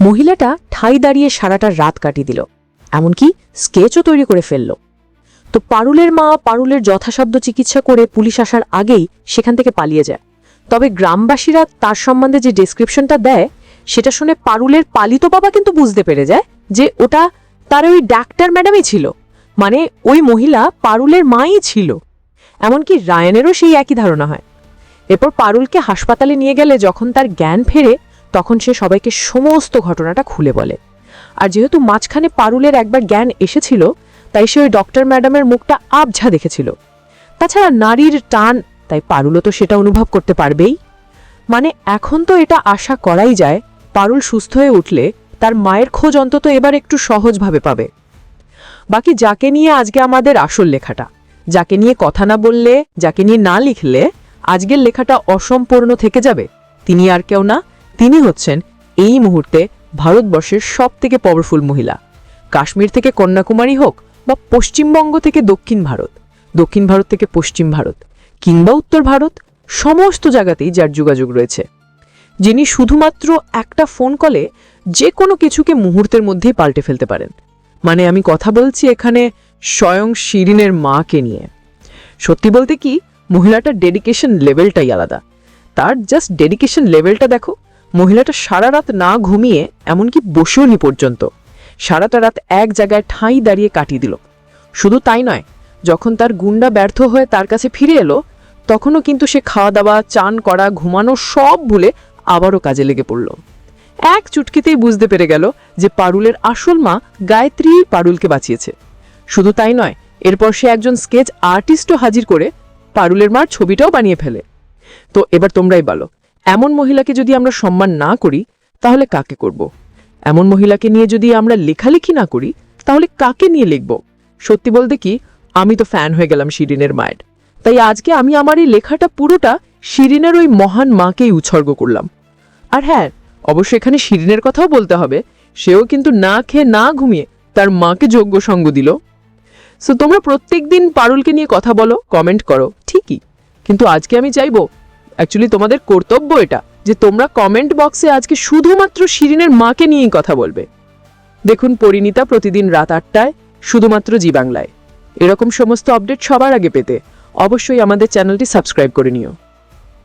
মহিলাটা ঠাই দাঁড়িয়ে সারাটা রাত কাটিয়ে দিল, এমনকি স্কেচও তৈরি করে ফেলল। তো পারুলের মা পারুলের যথাসাধ্য চিকিৎসা করে পুলিশ আসার আগেই সেখান থেকে পালিয়ে যায়। তবে গ্রামবাসীরা তার সম্বন্ধে যে ডেসক্রিপশনটা দেয়, সেটা শুনে পারুলের পালিত বাবা কিন্তু বুঝতে পেরে যায় যে ওটা তার ওই ডাক্তার ম্যাডামই ছিল মানে ওই মহিলা পারুলের মাই ছিল। এমনকি রায়ানেরও সেই একই ধারণা হয়। এরপর পারুলকে হাসপাতালে নিয়ে গেলে যখন তার জ্ঞান ফেরে তখন সে সবাইকে সমস্ত ঘটনাটা খুলে বলে। আর যেহেতু মাঝখানে পারুলের একবার জ্ঞান এসেছিল, তাই সে ওই ডক্টর ম্যাডামের মুখটা আবঝা দেখেছিল। তাছাড়া নারীর টান, তাই পারুলও তো সেটা অনুভব করতে পারবেই। মানে এখন তো এটা আশা করাই যায়, পারুল সুস্থ হয়ে উঠলে তার মায়ের খোঁজ অন্তত এবার একটু সহজভাবে পাবে। বাকি যাকে নিয়ে আজকে আমাদের আসল লেখাটা, যাকে নিয়ে কথা না বললে, যাকে নিয়ে না লিখলে, আজকের লেখাটা অসম্পূর্ণ থেকে যাবে। তিনি আর কেউ না তিনি হচ্ছেন এই মুহূর্তে ভারতবর্ষের সব থেকে পাওয়ারফুল মহিলা। কাশ্মীর থেকে কন্যাকুমারী হোক বা পশ্চিমবঙ্গ থেকে দক্ষিণ ভারত দক্ষিণ ভারত থেকে পশ্চিম ভারত কিংবা উত্তর ভারত, সমস্ত জায়গাতেই যার যোগাযোগ রয়েছে। যিনি শুধুমাত্র একটা ফোন কলে যে কোনো কিছুকে মুহূর্তের মধ্যেই পাল্টে ফেলতে পারেন। মানে আমি কথা বলছি এখানে স্বয়ং শিরিনের মাকে নিয়ে। সত্যি বলতে কি, মহিলাটার ডেডিকেশন লেভেলটাই আলাদা। তার জাস্ট ডেডিকেশন লেভেলটা দেখো মহিলাটা সারা রাত না ঘুমিয়ে, এমনকি বসেও নি পর্যন্ত। সারাটা রাত এক জায়গায় ঠাঁই দাঁড়িয়ে কাটিয়ে দিল। শুধু তাই নয়, যখন তার গুন্ডা ব্যর্থ হয়ে তার কাছে ফিরে এলো, তখনও কিন্তু সে খাওয়া দাওয়া চান করা, ঘুমানো সব ভুলে আবারও কাজে লেগে পড়ল। এক চুটকিতেই বুঝতে পেরে গেল যে পারুলের আসল মা গায়ত্রী পারুলকে বাঁচিয়েছে। শুধু তাই নয়, এরপর সে একজন স্কেচ আর্টিস্টও হাজির করে পারুলের মার ছবিটাও বানিয়ে ফেলে। তো এবার তোমরাই বলো এমন মহিলাকে যদি আমরা সম্মান না করি, তাহলে কাকে করব? এমন মহিলাকে নিয়ে যদি আমরা লেখালেখি না করি, তাহলে কাকে নিয়ে লিখব? সত্যি বলতে কি, আমি তো ফ্যান হয়ে গেলাম শিরিনের মায়ের। তাই আজকে আমি আমার এই লেখাটা পুরোটা শিরিনের ওই মহান মাকেই উৎসর্গ করলাম। আর হ্যাঁ অবশ্য এখানে শিরিনের কথাও বলতে হবে, সেও কিন্তু না খেয়ে না ঘুমিয়ে তার মাকে যোগ্য সঙ্গ দিল। সো তোমরা প্রত্যেকদিন পারুলকে নিয়ে কথা বলো কমেন্ট করো, ঠিকই। কিন্তু আজকে আমি চাইব অ্যাকচুয়ালি তোমাদের কর্তব্য এটা যে তোমরা কমেন্ট বক্সে আজকে শুধুমাত্র শিরিনের মাকে নিয়েই কথা বলবে। দেখুন, পরিণীতা প্রতিদিন রাত আটটায় শুধুমাত্র জি বাংলায়। এরকম সমস্ত আপডেট সবার আগে পেতে অবশ্যই আমাদের চ্যানেলটি সাবস্ক্রাইব করে নিও।